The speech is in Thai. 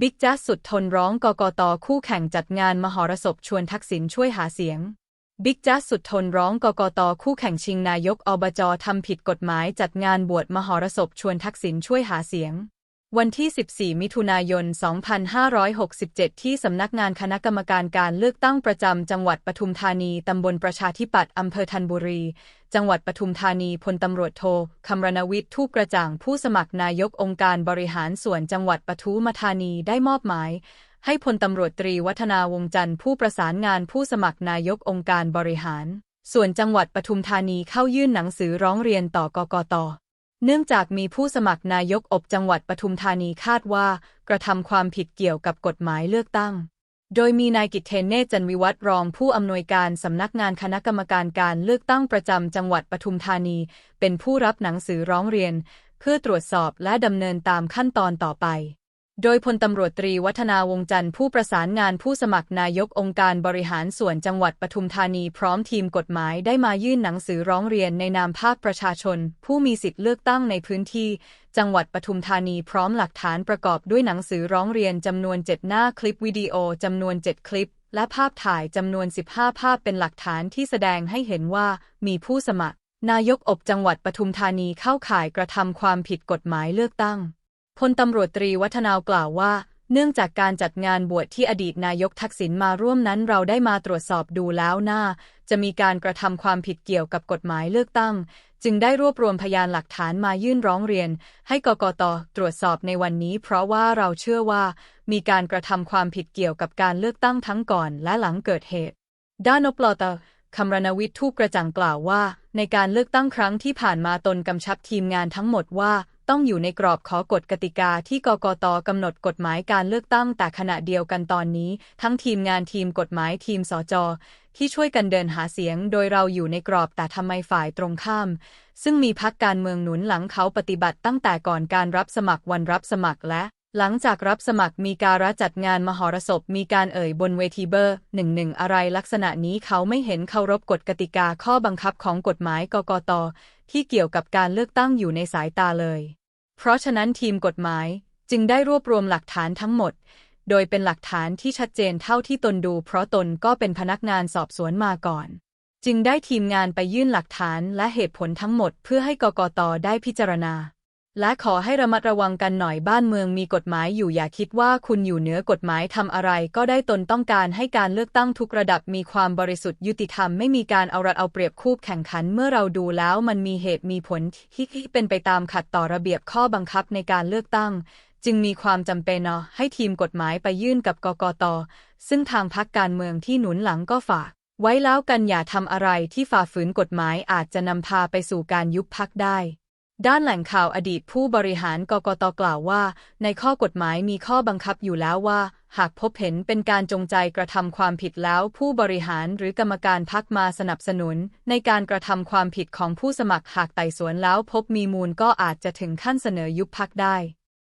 บิ๊กจ้าสุดทนร้องกกตคู่แข่งจัดงานมหรสพชวนทักษิณช่วยหาเสียง บิ๊กจ้าสุดทนร้องกกตคู่แข่งชิงนายกอบจทำผิดกฎหมายจัดงานบวชมหรสพชวนทักษิณช่วยหาเสียง วันที่ 14 มิถุนายน 2567 ที่สำนักงานคณะกรรมการการเลือกตั้งประจำจังหวัดปทุมธานี ตำบลประชาธิปัตย์อำเภอธัญบุรี จังหวัดปทุมธานี พลตำรวจโทคำรณวิทย์ทูปกระจ่างผู้สมัครนายกองค์การบริหารส่วนจังหวัดปทุมธานีได้มอบหมาย ให้พลตำรวจตรีวัฒนาวงจันทร์ผู้ประสานงานผู้สมัครนายกองค์การบริหาร ส่วนจังหวัดปทุมธานีเข้ายื่นหนังสือร้องเรียนต่อกกต เนื่องจากมีผู้สมัครนายกอบจังหวัดปทุมธานีคาดว่า กระทำความผิดเกี่ยวกับกฎหมายเลือกตั้ง โดยมีนายกิตเทนเนจันวิวัตรรองผู้อำนวยการสำนักงานคณะกรรมการการเลือกตั้งประจำจังหวัดปทุมธานี เป็นผู้รับหนังสือร้องเรียน เพื่อตรวจสอบและดำเนินตามขั้นตอนต่อไป โดยพลตำรวจตรีวัฒนาวงจันทร์ผู้ประสานงานผู้สมัครนายกองค์การบริหารส่วนจังหวัดปทุมธานีพร้อมทีมกฎหมายได้มายื่นหนังสือร้องเรียนในนามภาคประชาชน ผู้มีสิทธิเลือกตั้งในพื้นที่ จังหวัดปทุมธานีพร้อมหลักฐานประกอบด้วยหนังสือร้องเรียนจำนวน 7 หน้าคลิปวิดีโอจำนวน 7 คลิป และภาพถ่ายจำนวน 15 ภาพเป็นหลักฐานที่แสดงให้เห็นว่ามีผู้สมัคร นายกอบจังหวัดปทุมธานีเข้าข่ายกระทำความผิดกฎหมายเลือกตั้ง พลตำรวจตรีวัฒนาวกล่าวว่า เนื่องจากการจัดงานบวชที่อดีตนายกทักษิณมาร่วมนั้นเราได้มาตรวจสอบดูแล้วน่า จะมีการกระทำความผิดเกี่ยวกับกฎหมายเลือกตั้ง จึงได้รวบรวมพยานหลักฐานมายื่นร้องเรียน ให้กกตตรวจสอบในวันนี้ เพราะว่าเราเชื่อว่า มีการกระทำความผิดเกี่ยวกับการเลือกตั้งทั้งก่อนและหลังเกิดเหตุ ด้านนปลอตคำรณวิทย์ทูปกระจ่างกล่าวว่า ในการเลือกตั้งครั้งที่ผ่านมาตนกำชับทีมงานทั้งหมดว่า ต้องอยู่ในกรอบขอกฎกติกาที่กกตกำหนดกฎหมายการเลือกตั้งแต่ขณะเดียวกันตอนนี้ ทั้งทีมงานทีมกฎหมายทีมสจที่ช่วยกันเดินหาเสียงโดยเราอยู่ในกรอบแต่ทำไมฝ่ายตรงข้าม ซึ่งมีพักการเมืองหนุนหลังเขาปฏิบัติตั้งแต่ก่อนการรับสมัครวันรับสมัครและหลังจากรับสมัครมีการจัดงานมหรสพมีการเอ่ยบนเวทีเบอร์หนึ่งหนึ่งอะไรลักษณะนี้เขาไม่เห็นเคารพกฎกติกาข้อบังคับของกฎหมายกกตที่เกี่ยวกับการเลือกตั้งอยู่ในสายตาเลย เพราะฉะนั้นทีมกฎหมายจึงได้รวบรวมหลักฐานทั้งหมด โดยเป็นหลักฐานที่ชัดเจนเท่าที่ตนดู เพราะตนก็เป็นพนักงานสอบสวนมาก่อน จึงได้ทีมงานไปยื่นหลักฐานและเหตุผลทั้งหมด เพื่อให้กกตได้พิจารณา และขอให้ระมัดระวังกันหน่อยบ้านเมืองมีกฎหมายอยู่อย่าคิดว่าคุณอยู่เหนือกฎหมายทำอะไร ก็ได้ตนต้องการให้การเลือกตั้งทุกระดับมีความบริสุทธิ์ยุติธรรมไม่มีการเอารัดเอาเปรียบคูบแข่งขันเมื่อเราดูแล้วมันมีเหตุมีผลที่เป็นไปตามขัดต่อระเบียบข้อบังคับในการเลือกตั้ง จึงมีความจำเป็นเนาะให้ทีมกฎหมายไปยื่นกับกกตซึ่งทางพักการเมืองที่หนุนหลังก็ฝาก ไว้แล้วกันอย่าทำอะไรที่ฝ่าฝืนกฎหมายอาจจะนำพาไปสู่การยุบพักได้ ด้านแหล่งข่าวอดีตผู้บริหารกกตกล่าวว่า ในข้อกฎหมายมีข้อบังคับอยู่แล้วว่า หากพบเห็นเป็นการจงใจกระทำความผิดแล้ว ผู้บริหารหรือกรรมการพักมาสนับสนุน ในการกระทำความผิดของผู้สมัครหากไต่สวนแล้วพบมีมูลก็อาจจะถึงขั้นเสนอยุบพักได้